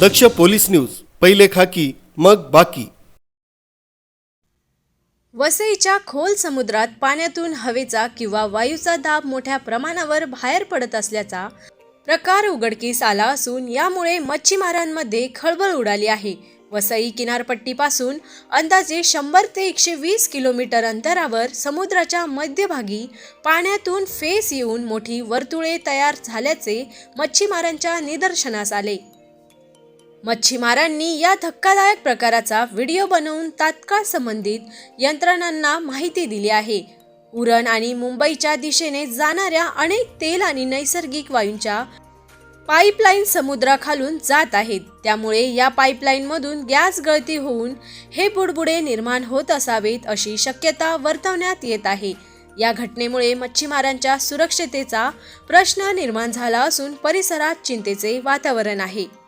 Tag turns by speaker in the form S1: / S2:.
S1: दक्ष police news पहिले खाकी मग बाकी.
S2: वसईच्या खोल समुद्रात पाण्यातून हवेचा किंवा वायूचा दाब मोठ्या प्रमाणावर बाहेर पडत असल्याचा प्रकार उघडकीस आला असून यामुळे मच्छीमारांमध्ये खळबळ उडाली आहे. वसई किनारपट्टीपासून अंदाजे शंभर ते एकशे वीस किलोमीटर अंतरावर समुद्राच्या मध्यभागी पाण्यातून फेस येऊन मोठी वर्तुळे तयार झाल्याचे मच्छीमारांच्या निदर्शनास आले. मच्छीमारांनी या धक्कादायक प्रकाराचा व्हिडिओ बनवून तात्काळ संबंधित यंत्रणांना माहिती दिली आहे. उरण आणि मुंबईच्या दिशेने जाणाऱ्या अनेक तेल आणि नैसर्गिक वायूंच्या पाईपलाईन समुद्राखालून जात आहेत. त्यामुळे या पाईपलाईनमधून गॅस गळती होऊन हे बुडबुडे निर्माण होत असावेत अशी शक्यता वर्तवण्यात येत आहे. या घटनेमुळे मच्छीमारांच्या सुरक्षतेचा प्रश्न निर्माण झाला असून परिसरात चिंतेचे वातावरण आहे.